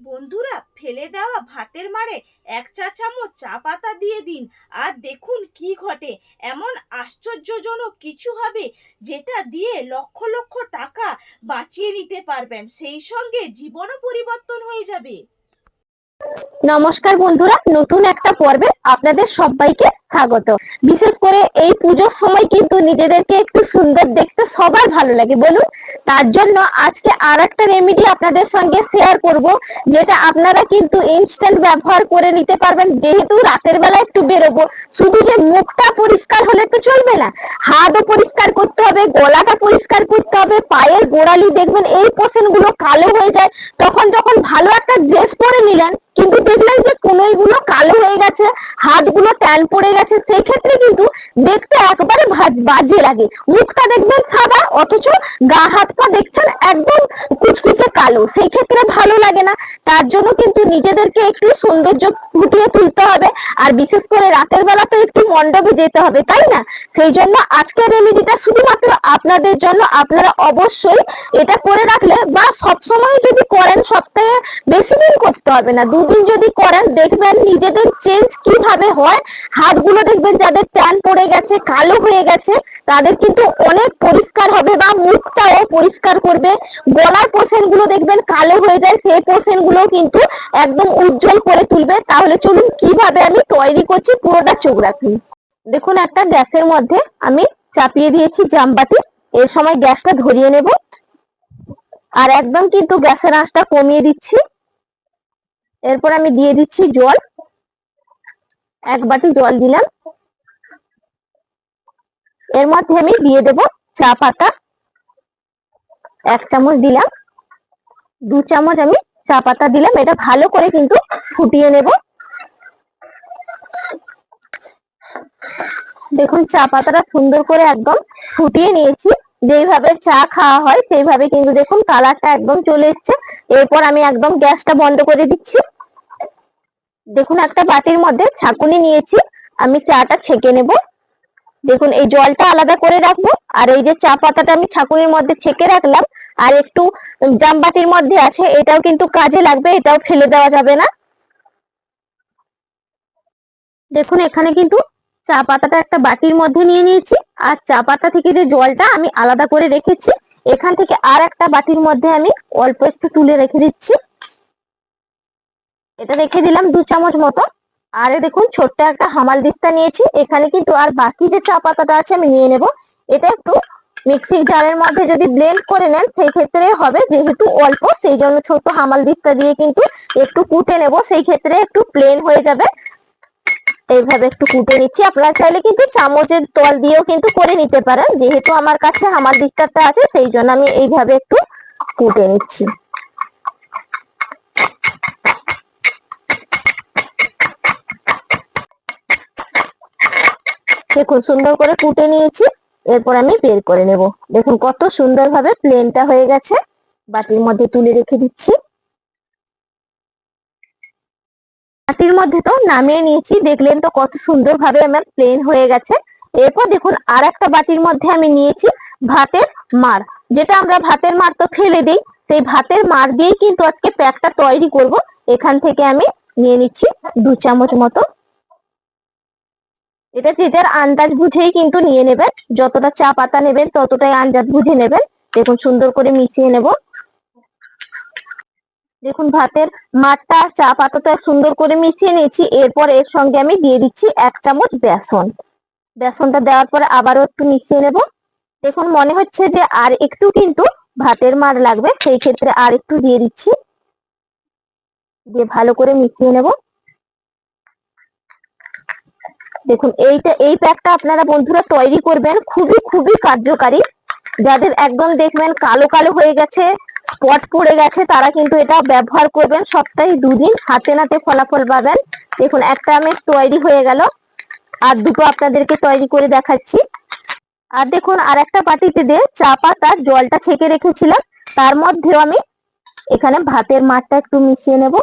বন্ধুরা, ফেলে দেওয়া ভাতের মারে এক চা চামচ চা পাতা দিয়ে দিন। আর দেখুন কি ঘটে। এমন আশ্চর্যজনক কিছু হবে যেটা দিয়ে লক্ষ লক্ষ টাকা বাঁচিয়ে নিতে পারবেন। সেই সঙ্গে জীবনও পরিবর্তন হয়ে যাবে। নমস্কার বন্ধুরা, নতুন একটা পর্বে আপনাদের সবাইকে স্বাগত। বিশেষ করে এই পুজোর সময় কিন্তু নিজেদেরকে একটু সুন্দর দেখতে সবার ভালো লাগে। বলুন, তার জন্য আজকে আর একটা রেমেডি আপনাদের সঙ্গে শেয়ার করব, যেটা আপনারা কিন্তু ইনস্ট্যান্ট ব্যবহার করে নিতে পারবেন। যেহেতু রাতের বেলা একটু বেরোবো, শুধু যে মুখটা পরিষ্কার হলে তো চলবে না, হাতও পরিষ্কার করতে হবে, গলাটা পরিষ্কার করতে হবে, পায়ের গোড়ালি দেখবেন এই পোর্শনগুলো কালো হয়ে যায়। তখন যখন ভালো একটা ড্রেস পরে নিলেন কিন্তু দেখলাম যে কোনোইগুলো কালো হয়ে গেছে, হাতগুলো ট্যান পড়ে গেছে সেই ক্ষেত্রে কিন্তু দেখতে একবারে বাজে লাগে। মুখটা দেখবেন সাদা, অথচ গা, হাত পা দেখছেন একদম কুচকুচে কালো। সেই ক্ষেত্রে ভালো লাগে না। তার জন্য কিন্তু নিজেদেরকে একটু সৌন্দর্য ফুটিয়ে তুলতে হবে, আর বিশেষ করে রাতের বেলা তো একটু মণ্ডপে যেতে হবে, তাই না? সেই জন্য আজকের রেমেডিটা শুধুমাত্র আপনাদের জন্য। আপনারা অবশ্যই এটা করে রাখলে বা সবসময় যদি করেন, সপ্তাহে বেশি দিন করতে হবে না দুদিন যদি করেন, দেখবেন নিজেদের চেঞ্জ কীভাবে হয়। হাতগুলো দেখবেন যাদের ট্যান পড়ে গেছে, কালো হয়ে গেছে, তাদের কিন্তু অনেক পরিষ্কার হবে বা মুখটাও পরিষ্কার করবে। গলার পোর্শনগুলো দেখবেন কালো হয়ে যায়, সেই পোর্শনগুলো কিন্তু একদম উজ্জ্বল করে তুলবে। তাহলে চলুন, কীভাবে আমি তৈরি করছি পুরোটা চোখ রাখুন দেখুন, একটা গ্যাসের মধ্যে আমি চাপিয়ে দিয়েছি জামবাতি। এর সময় গ্যাসটা ধরিয়ে নেব। আর একদম কিন্তু গ্যাসের আঁচটা কমিয়ে দিচ্ছি। এরপর আমি দিয়ে দিচ্ছি জল। এক বাটি জল দিলাম। এর মধ্যে আমি দিয়ে দেব চা পাতা। এক চামচ দিলাম। দু চামচ আমি চা পাতা দিলাম। এটা ভালো করে কিন্তু ফুটিয়ে নেব। দেখুন, চা পাতাটা সুন্দর করে একদম ফুটিয়ে নিয়েছি। যেইভাবে চা খাওয়া হয়, সেইভাবে কিন্তু দেখুন, কালারটা একদম চলে এসছে। এরপর আমি একদম গ্যাসটা বন্ধ করে দিচ্ছি। দেখুন, একটা বাটির মধ্যে ছাঁকুনি নিয়েছি। আমি চাটা ছেঁকে নেব। দেখুন, এই জলটা আলাদা করে রাখব। আর এই যে চা পাতাটা আমি ছাঁকুনির মধ্যে ছেঁকে রাখলাম, আর একটু জামবাটির মধ্যে আছে, এটাও কিন্তু কাজে লাগবে, এটাও ফেলে দেওয়া যাবে না। দেখুন, এখানে কিন্তু চা পাতাটা একটা বাটির মধ্যে নিয়ে নিয়েছি, আর চা পাতা থেকে যে জলটা আমি আলাদা করে রেখেছি, এখান থেকে আর একটা বাটির মধ্যে আমি অল্প একটু তুলে রেখে দিচ্ছি। এটা রেখে দিলাম দু চামচ মতো। আর দেখুন, ছোট্ট একটা হামাল দিস্তা নিয়েছি। এখানে কিন্তু আর বাকি যে চা পাতাটা আছে, আমি নিয়ে নেব। এটা একটু মিক্সির জারের মধ্যে যদি ব্লেন্ড করে নেন, সেই ক্ষেত্রে হবে। যেহেতু অল্প, সেই জন্য ছোট হামাল দিস্তা দিয়ে কিন্তু একটু কুটে নেব। সেই ক্ষেত্রে একটু প্লেন হয়ে যাবে। এইভাবে একটু কুটে নিচ্ছি। আপনারা চাইলে কিন্তু চামচের তল দিয়েও কিন্তু করে নিতে পারেন। যেহেতু আমার কাছে হামাল দিস্তাটা আছে, সেই জন্য আমি এইভাবে একটু কুটে নিচ্ছি। দেখুন সুন্দর করে কুটে নিয়েছি। এরপর আমি বের করে নেব। দেখুন কত সুন্দরভাবে প্লেনটা হয়ে গেছে। বাটির মধ্যে তুলে রেখে দিচ্ছি। বাটির মধ্যে তো নামিয়ে নিয়েছি। দেখলেন তো কত সুন্দরভাবে আমার প্লেন হয়ে গেছে। এরপর দেখুন আর একটা বাটির মধ্যে আমি নিয়েছি ভাতের মার। যেটা আমরা ভাতের মার তো ফেলে দিই। সেই ভাতের মার দিয়েই কিন্তু আজকে প্যাকটা তৈরি করব। এখান থেকে আমি নিয়ে নিচ্ছি দু চামচ মতো। এটা যে যার আন্দাজ বুঝেই কিন্তু নিয়ে নেবেন। যতটা চা পাতা নেবেন, ততটাই আন্দাজ বুঝে নেবেন। দেখুন, সুন্দর করে মিশিয়ে নেব। দেখুন, ভাতের মাঠটা, চা পাতাটা সুন্দর করে মিশিয়ে নিয়েছি। এরপর এর সঙ্গে আমি দিয়ে দিচ্ছি এক চামচ বেসন। বেসনটা দেওয়ার পরে আবারও একটু মিশিয়ে নেব। দেখুন, মনে হচ্ছে যে আর একটু কিন্তু ভাতের মার লাগবে। সেই ক্ষেত্রে আর একটু দিয়ে দিচ্ছি। দিয়ে ভালো করে মিশিয়ে নেব। দেখুন, এইটা, এই প্যাকটা আপনারা বন্ধুরা তৈরি করবেন। খুবই খুবই কার্যকারী। যাদের একদম দেখবেন কালো কালো হয়ে গেছে স্পট পড়ে গেছে, তারা কিন্তু এটা ব্যবহার করবেন। সপ্তাহে দুদিন হাতে নাতে ফলাফল পাবেন। দেখুন, একটা আমি তৈরি হয়ে গেল। আর দুটো আপনাদেরকে তৈরি করে দেখাচ্ছি। আর দেখুন আর একটা বাটিতে দিয়ে চা পাতা, জলটা ছেঁকে রেখেছিলাম। তার মধ্যেও আমি এখানে ভাতের মাঠটা একটু মিশিয়ে নেব।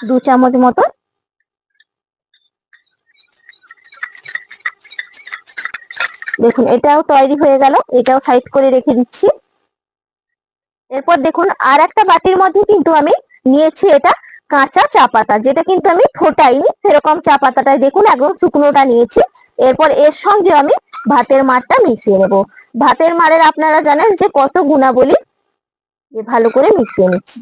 দু চামচ মতো দেখুন, এটাও তৈরি হয়ে গেল। এটাও সাইড করে রেখে দিচ্ছি। এরপর দেখুন আর একটা বাটির মধ্যে কিন্তু আমি নিয়েছি এটা কাঁচা চা পাতা, যেটা কিন্তু আমি ফোটাইনি। সেরকম চা পাতাটাই দেখুন, একদম শুকনোটা নিয়েছি। এরপর এর সঙ্গে আমি ভাতের মারটা মিশিয়ে নেব। ভাতের মারের আপনারা জানেন যে কত গুণাবলী। ভালো করে মিশিয়ে নিচ্ছি।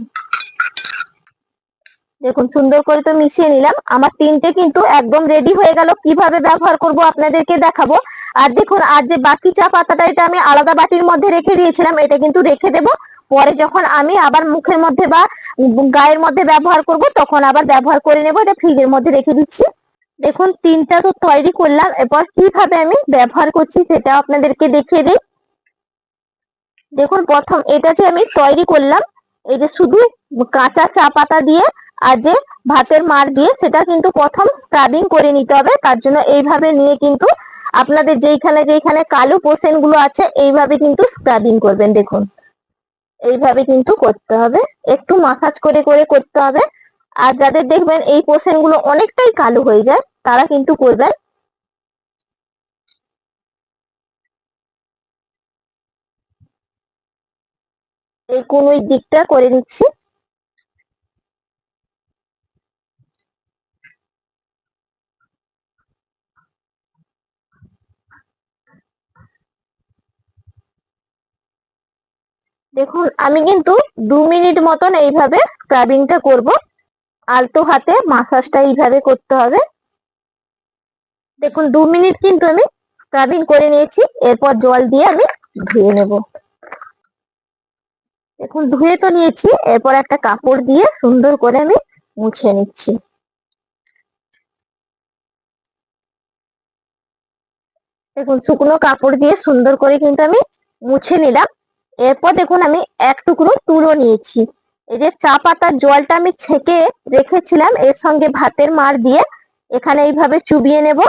দেখুন, সুন্দর করে তো মিশিয়ে নিলাম। আমার তিনটে কিন্তু একদম রেডি হয়ে গেল। কীভাবে ব্যবহার করব আপনাদেরকে দেখাবো। আর দেখুন, আর যে বাকি চা পাতাটা, এটা আমি আলাদা বাটির মধ্যে রেখে দিয়েছিলাম। এটা কিন্তু রেখে দেব। পরে যখন আমি আবার মুখের মধ্যে বা গায়ের মধ্যে ব্যবহার করব, তখন আবার ব্যবহার করে নেব। এটা ফ্রিজের মধ্যে রেখে দিচ্ছি। দেখুন, তিনটা তো তৈরি করলাম। এরপর কীভাবে আমি ব্যবহার করছি সেটা আপনাদেরকে দেখিয়ে দিই। দেখুন, প্রথম এটা যে আমি তৈরি করলাম, এই যে শুধু কাঁচা চা পাতা দিয়ে আর যে ভাতের মার দিয়ে সেটা কিন্তু প্রথম স্ক্রাবিং করে নিতে হবে। তার জন্য এইভাবে নিয়ে কিন্তু আপনাদের যেইখানে যেইখানে কালো পোষণগুলো আছে, এইভাবে কিন্তু স্ক্রাবিং করবেন দেখুন। এইভাবে কিন্তু করতে হবে। একটু মাসাজ করে করে করতে হবে। আর যাদের দেখবেন এই পোষণগুলো অনেকটাই কালো হয়ে যায়, তারা কিন্তু করবেন। এই কোন ওই দিকটা করে নিচ্ছি। দেখুন, আমি কিন্তু দু মিনিট মতন এইভাবে স্ক্রাবিংটা করব। আলতো হাতে মাসাজটা এইভাবে করতে হবে। দেখুন, দু মিনিট কিন্তু আমি স্ক্রাবিং করে নিয়েছি। এরপর জল দিয়ে আমি ধুয়ে নেব। দেখুন, ধুয়ে তো নিয়েছি। এরপর একটা কাপড় দিয়ে সুন্দর করে আমি মুছে নিচ্ছি। দেখুন, শুকনো কাপড় দিয়ে সুন্দর করে কিন্তু আমি মুছে নিলাম। এরপর দেখুন আমি এক টুকরো তুলো নিয়েছি। এই যে চা পাতার জলটা আমি ছেঁকে রেখেছিলাম, এর সঙ্গে ভাতের মার দিয়ে এখানে এইভাবে চুবিয়ে নেব।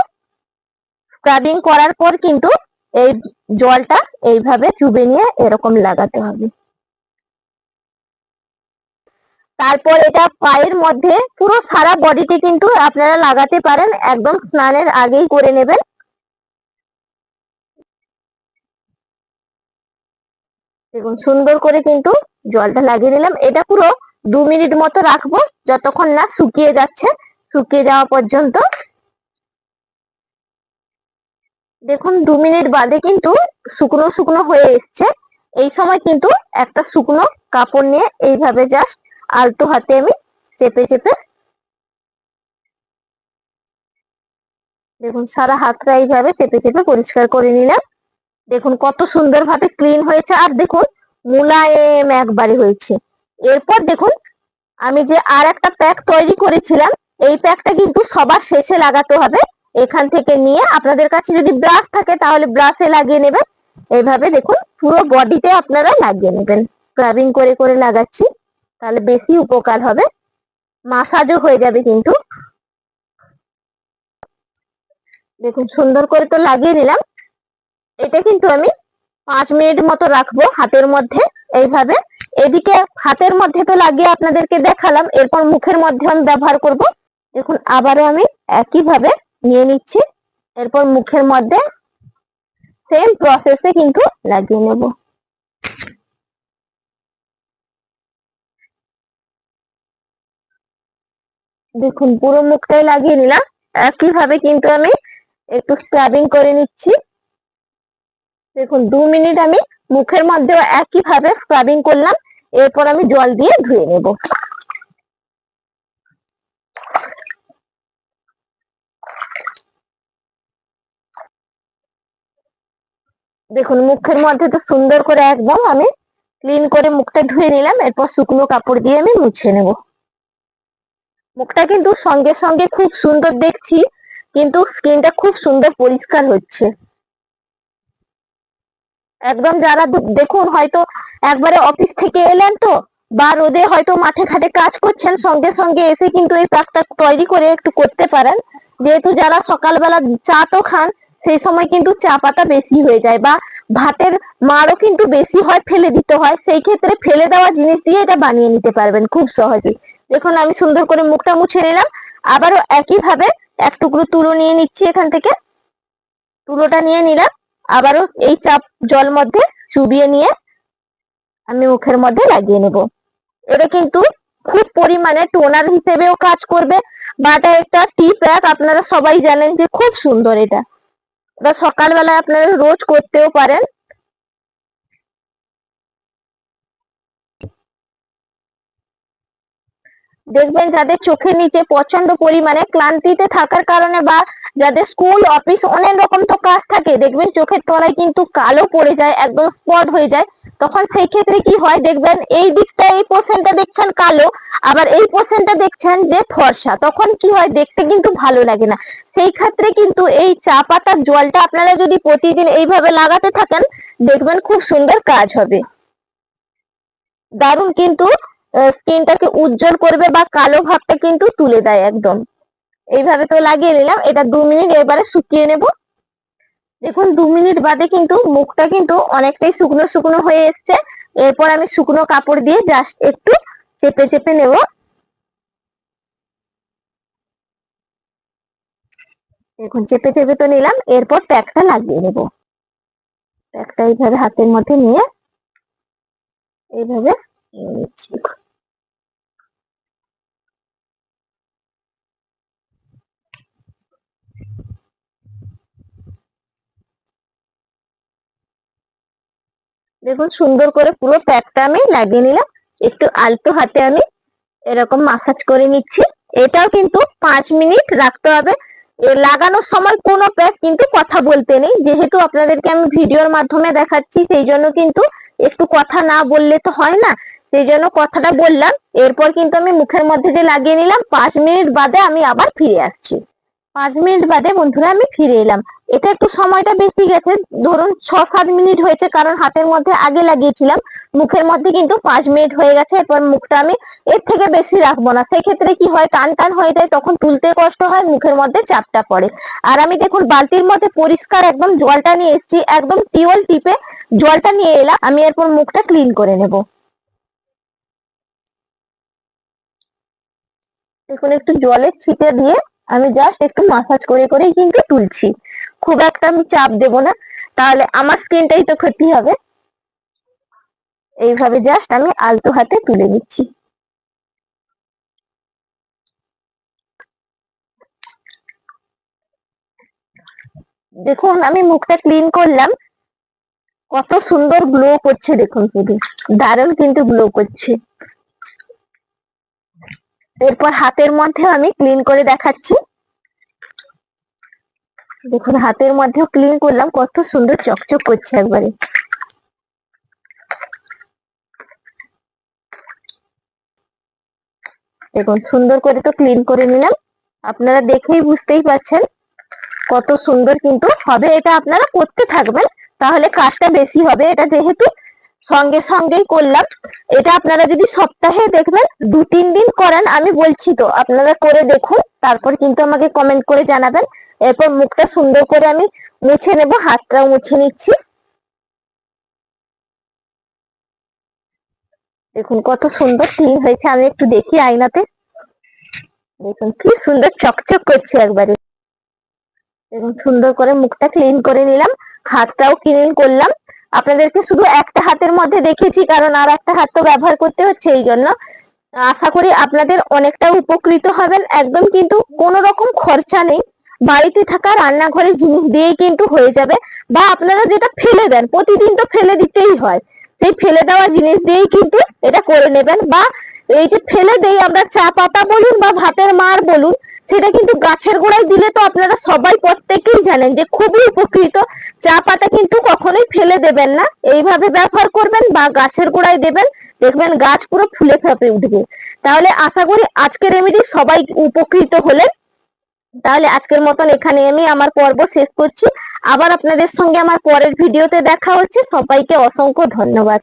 স্ক্রাবিং করার পর কিন্তু এই জলটা এইভাবে চুবে নিয়ে এরকম লাগাতে হবে। তারপর এটা পায়ের মধ্যে পুরো সারা বডিতে কিন্তু আপনারা লাগাতে পারেন, একদম স্নানের আগেই করে নেবেন। দেখুন, সুন্দর করে কিন্তু জলটা লাগিয়ে নিলাম। এটা পুরো দু মিনিট মতো রাখব, যতক্ষণ না শুকিয়ে যাচ্ছে। শুকিয়ে যাওয়া পর্যন্ত। দেখুন, দু মিনিট বাদে কিন্তু শুকনো শুকনো হয়ে এসছে। এই সময় কিন্তু একটা শুকনো কাপড় নিয়ে এইভাবে জাস্ট আলতো হাতে আমি চেপে চেপে দেখুন, সারা হাতটা এইভাবে চেপে চেপে পরিষ্কার করে নিলাম। দেখুন কত সুন্দর ভাবে ক্লিন হয়েছে আর দেখুন মুলায়েম একবারে হয়েছে। এরপর দেখুন আমি যে আর একটা প্যাক তৈরি করেছিলাম, এই প্যাকটা কিন্তু সবার শেষে লাগাতে হবে। এখান থেকে নিয়ে আপনাদের কাছে যদি ব্রাশ থাকে তাহলে ব্রাশে লাগিয়ে নেবেন। এইভাবে দেখুন পুরো বডিতে আপনারা লাগিয়ে নেবেন। স্ক্রাবিং করে করে লাগাচ্ছি, তাহলে বেশি উপকার হবে। মাসাজও হয়ে যাবে কিন্তু। দেখুন সুন্দর করে তো লাগিয়ে নিলাম। এটা কিন্তু আমি পাঁচ মিনিট মতো রাখব হাতের মধ্যে এইভাবে। এদিকে হাতের মধ্যে তো লাগিয়ে আপনাদেরকে দেখালাম, এরপর মুখের মধ্যে আমি ব্যবহার করব। দেখুন আবারও আমি একইভাবে নিয়ে নিচ্ছি, এরপর মুখের মধ্যে সেম প্রসেসে কিন্তু লাগিয়ে নেব। দেখুন পুরো মুখটাই লাগিয়ে নিলাম। একইভাবে কিন্তু আমি একটু স্ক্রাবিং করে নিচ্ছি। দেখুন, দু মিনিট আমি মুখের মধ্যেও একইভাবে স্ক্রাবিং করলাম। এরপর আমি জল দিয়ে ধুয়ে নেব। দেখুন, মুখের মধ্যে তো সুন্দর করে একদম আমি ক্লিন করে মুখটা ধুয়ে নিলাম। এরপর শুকনো কাপড় দিয়ে আমি মুছে নেব। মুখটা কিন্তু সঙ্গে সঙ্গে খুব সুন্দর দেখছি, কিন্তু স্কিনটা খুব সুন্দর পরিষ্কার হচ্ছে। একদম যারা দেখুন হয়তো একবারে অফিস থেকে এলেন তো, বা রোদে হয়তো মাঠে ঘাটে কাজ করছেন, সঙ্গে সঙ্গে এসে কিন্তু এই প্যাকটা তৈরি করে একটু করতে পারেন। যেহেতু যারা সকালবেলা চা তো খান, সেই সময় কিন্তু চা পাতা বেশি হয়ে যায়, বা ভাতের মারও কিন্তু বেশি হয়, ফেলে দিতে হয়। সেই ক্ষেত্রে ফেলে দেওয়া জিনিস দিয়ে এটা বানিয়ে নিতে পারবেন খুব সহজে দেখুন, আমি সুন্দর করে মুখটা মুছে নিলাম। আবারও একইভাবে এক টুকরো তুলো নিয়ে নিচ্ছি এখান থেকে। তুলোটা নিয়ে নিলাম। আবারও এই চাপ জল মধ্যে চুবিয়ে নিয়ে আমি মুখের মধ্যে লাগিয়ে নেব। এটা কিন্তু খুব পরিমাণে টোনার হিসেবেও কাজ করবে বা এটা একটা টি প্যাক আপনারা সবাই জানেন যে খুব সুন্দর এটা। এটা সকালবেলায় আপনারা রোজ করতেও পারেন। দেখবেন যাদের চোখের নিচে প্রচণ্ড পরিমাণে ক্লান্তিতে থাকার কারণে বা যাদের স্কুল অফিস অনেক রকম তো কাজ থাকে। দেখবেন চোখের তলায় কিন্তু কালো পড়ে যায়, একদম স্পট হয়ে যায়। তখন সেই ক্ষেত্রে কি হয়? দেখবেন এই দিকটা এই পোর্শনটা দেখছেন কালো, আবার এই পোর্শনটা দেখছেন যে ফর্সা। তখন কি হয়? দেখতে কিন্তু ভালো লাগে না। সেই ক্ষেত্রে কিন্তু এই চা পাতার জলটা আপনারা যদি প্রতিদিন এইভাবে লাগাতে থাকেন, দেখবেন খুব সুন্দর কাজ হবে। দারুণ কিন্তু স্কিনটাকে উজ্জ্বল করবে বা কালো ভাবটা কিন্তু তুলে দেয় একদম। এইভাবে তো লাগিয়ে নিলাম। এটা দু মিনিট এবারে শুকিয়ে নেব। দেখুন, দু মিনিট বাদে কিন্তু মুখটা কিন্তু অনেকটাই শুকনো শুকনো হয়ে এসছে। এরপর আমি শুকনো কাপড় দিয়ে জাস্ট একটু চেপে চেপে নেব। দেখুন, চেপে চেপে তো নিলাম। এরপর প্যাকটা লাগিয়ে নেব। প্যাকটা এইভাবে হাতের মধ্যে নিয়ে এইভাবে নিয়ে নিচ্ছি। দেখুন, সুন্দর করে পুরো প্যাকটা আমি লাগিয়ে নিলাম। একটু আলতো হাতে আমি এরকম মাসাজ করে নিচ্ছি। এটাও কিন্তু পাঁচ মিনিট রাখতে হবে। লাগানোর সময় কোনো প্যাক কিন্তু কথা বলতে নেই। যেহেতু আপনাদেরকে আমি ভিডিওর মাধ্যমে দেখাচ্ছি, সেই জন্য কিন্তু একটু কথা না বললে তো হয় না। সেই জন্য কথাটা বললাম। এরপর কিন্তু আমি মুখের মধ্যে যে লাগিয়ে নিলাম, পাঁচ মিনিট বাদে আমি আবার ফিরে আসছি। পাঁচ মিনিট বাদে বন্ধুরা আমি ফিরে এলাম। এটা একটু সময়টা বেশি গেছে। ধরুন ছ সাত মিনিট হয়েছে কারণ হাতের মধ্যে আগে লাগিয়েছিলাম। মুখের মধ্যে কিন্তু পাঁচ মিনিট হয়ে গেছে, এরপর মুখটা আমি এর থেকে বেশি রাখব না। সেক্ষেত্রে কি হয়, টান টান হয়ে যায়, তখন তুলতে কষ্ট হয়, মুখের মধ্যে চাপটা পড়ে। আর আমি দেখুন, বালতির মধ্যে পরিষ্কার একদম জলটা নিয়ে এসেছি, একদম টিওল টিপে জলটা নিয়ে এলাম, আমি এরপর মুখটা ক্লিন করে নেব। দেখুন, একটু জলের ছিটে দিয়ে আমি জাস্ট একটু মাসাজ করে করেই কিন্তু তুলছি। খুব একটা আমি চাপ দেব না। তাহলে আমার স্কিনটাই তো ক্ষতি হবে। এইভাবে জাস্ট আমি আলতো হাতে তুলে নিচ্ছি। দেখুন, আমি মুখটা ক্লিন করলাম। কত সুন্দর গ্লো করছে দেখুন শুধু দারুণ কিন্তু গ্লো করছে। এরপর হাতের মধ্যে আমি ক্লিন করে দেখাচ্ছি। দেখুন হাতের মধ্যেও ক্লিন করলাম, কত সুন্দর চকচক করছে একবারে। দেখুন, সুন্দর করে তো ক্লিন করে নিলাম। আপনারা দেখেই বুঝতেই পারছেন কত সুন্দর কিন্তু হবে। এটা আপনারা করতে থাকবেন, তাহলে কাজটা বেশি হবে। এটা যেহেতু সঙ্গে সঙ্গেই করলাম, এটা আপনারা যদি সপ্তাহে দেখবেন দু তিন দিন করেন, আমি বলছি তো, আপনারা করে দেখুন, তারপর কিন্তু আমাকে কমেন্ট করে জানাবেন। এরপর মুখটা সুন্দর করে আমি মুছে নেব, হাতটাও মুছে নিচ্ছি। দেখুন কত সুন্দর ক্লিন হয়েছে, আমি একটু দেখি আয়নাতে। দেখুন কি সুন্দর চকচক করছে একবারে। দেখুন সুন্দর করে মুখটা ক্লিন করে নিলাম, হাতটাও ক্লিন করলাম। আপনাদেরকে শুধু একটা হাতের মধ্যে দেখেছি কারণ আর একটা হাত তো ব্যবহার করতে হচ্ছে এই জন্য। আশা করি আপনাদের অনেকটা উপকৃত হবেন, একদম কিন্তু কোনো রকম খরচা নেই। বাড়িতে থাকা রান্নাঘরের জিনিস দিয়েই কিন্তু হয়ে যাবে বা আপনারা যেটা ফেলে দেন, প্রতিদিন তো ফেলে দিতেই হয়। সেই ফেলে দেওয়া জিনিস দিয়েই কিন্তু এটা করে নেবেন বা এই যে ফেলে দেই আমরা চা পাতা বলুন বা ভাতের মার বলুন, সেটা কিন্তু গাছের গোড়ায় দিলে তো আপনারা সবাই প্রত্যেকেই জানেন যে খুবই উপকৃত। চা পাতা কিন্তু কখনোই ফেলে দেবেন না। এইভাবে ব্যবহার করবেন বা গাছের গোড়ায় দেবেন, দেখবেন গাছ পুরো ফুলে ফেপে উঠবে। তাহলে আশা করি আজকের রেমেডি সবাই উপকৃত হলেন। তাহলে আজকের মতন এখানে আমি আমার পর্ব শেষ করছি। আবার আপনাদের সঙ্গে আমার পরের ভিডিওতে দেখা হচ্ছে। সবাইকে অসংখ্য ধন্যবাদ।